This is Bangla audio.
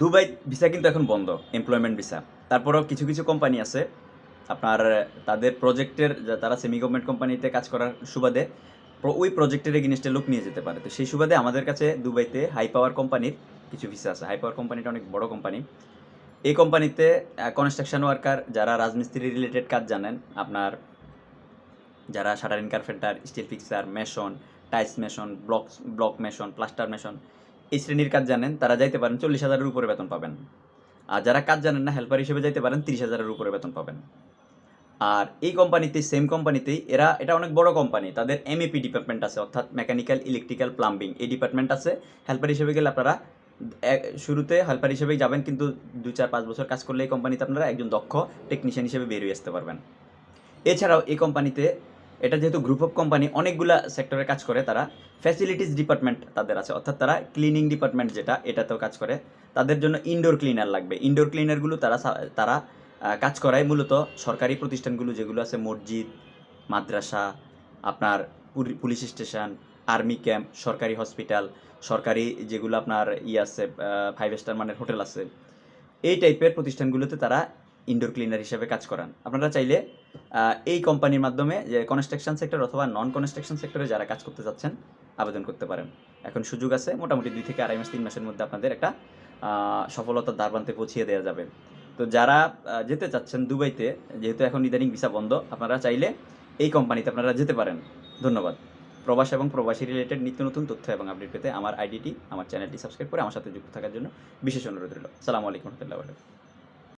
দুবাই ভিসা কিন্তু এখন বন্ধ এমপ্লয়মেন্ট ভিসা। তারপরেও কিছু কিছু কোম্পানি আছে। আপনার, তাদের প্রজেক্টের তারা সেমি গভর্নমেন্ট কোম্পানিতে কাজ করার সুবাদে ওই প্রজেক্টের এগেনিস্টে লোক নিয়ে যেতে পারে। তো সেই সুবাদে আমাদের কাছে দুবাইতে হাই পাওয়ার কোম্পানির কিছু ভিসা আছে। হাই পাওয়ার কোম্পানিটা অনেক বড় কোম্পানি এই কোম্পানিতে কনস্ট্রাকশন ওয়ার্কার যারা রাজমিস্ত্রি রিলেটেড কাজ জানেন, আপনার যারা shuttering carpenter steel fixer mason tiles mason block block mason plaster mason এই শ্রেণির কাজ জানেন, তারা যাইতে পারেন চল্লিশ হাজারের উপরে বেতন পাবেন। আর যারা কাজ জানেন না হেল্পার হিসেবে যাইতে পারেন তিরিশ হাজারের উপরে বেতন পাবেন। আর এই কোম্পানিতে সেম কোম্পানিতেই এরা, এটা অনেক বড় কোম্পানি তাদের এমএপি ডিপার্টমেন্ট আছে, অর্থাৎ মেকানিক্যাল ইলেকট্রিক্যাল প্লাম্বিং এই ডিপার্টমেন্ট আছে। হেল্পার হিসেবে গেলে আপনারা শুরুতে হেল্পার হিসেবেই যাবেন, কিন্তু দু চার পাঁচ বছর কাজ করলে এই কোম্পানিতে আপনারা একজন দক্ষ টেকনিশিয়ান হিসেবে বেরিয়ে আসতে পারবেন। এছাড়াও এই কোম্পানিতে এটা যেহেতু গ্রুপ অফ কোম্পানি অনেকগুলা সেক্টরে কাজ করে তারা। ফ্যাসিলিটিস ডিপার্টমেন্ট তাদের আছে। অর্থাৎ তারা ক্লিনিং ডিপার্টমেন্ট যেটা, এটাতেও কাজ করে। তাদের জন্য ইনডোর ক্লিনার লাগবে। ইনডোর ক্লিনারগুলো তারা তারা কাজ করায় মূলত। সরকারি প্রতিষ্ঠানগুলো যেগুলো আছে, মসজিদ, মাদ্রাসা, আপনার পুলি- পুলিশ স্টেশন আর্মি ক্যাম্প সরকারি হসপিটাল সরকারি যেগুলো আপনার ই আছে ফাইভ স্টার মানের হোটেল আছে। এই টাইপের প্রতিষ্ঠানগুলোতে তারা ইনডোর ক্লিনার হিসেবে কাজ করান। আপনারা চাইলে এই কোম্পানির মাধ্যমে যে কনস্ট্রাকশন সেক্টর অথবা নন কনস্ট্রাকশন সেক্টরে যারা কাজ করতে চাচ্ছেন আবেদন করতে পারেন। এখন সুযোগ আছে, মোটামুটি দুই থেকে আড়াই মাস, তিন মাসের মধ্যে আপনাদের একটা সফলতার দ্বারপ্রান্তে পৌঁছিয়ে দেওয়া যাবে। তো যারা যেতে চাচ্ছেন দুবাইতে, যেহেতু এখন ইদানিং ভিসা বন্ধ, আপনারা চাইলে এই কোম্পানিতে আপনারা যেতে পারেন। ধন্যবাদ। প্রবাস এবং প্রবাসী রিলেটেড নিত্য নতুন তথ্য এবং আপডেট পেতে আমার আইডিটি আমার চ্যানেলটি সাবস্ক্রাইব করে আমার সাথে যুক্ত থাকার জন্য বিশেষ অনুরোধ রইল। সালামু আলাইকুম রহমতুল্লাহ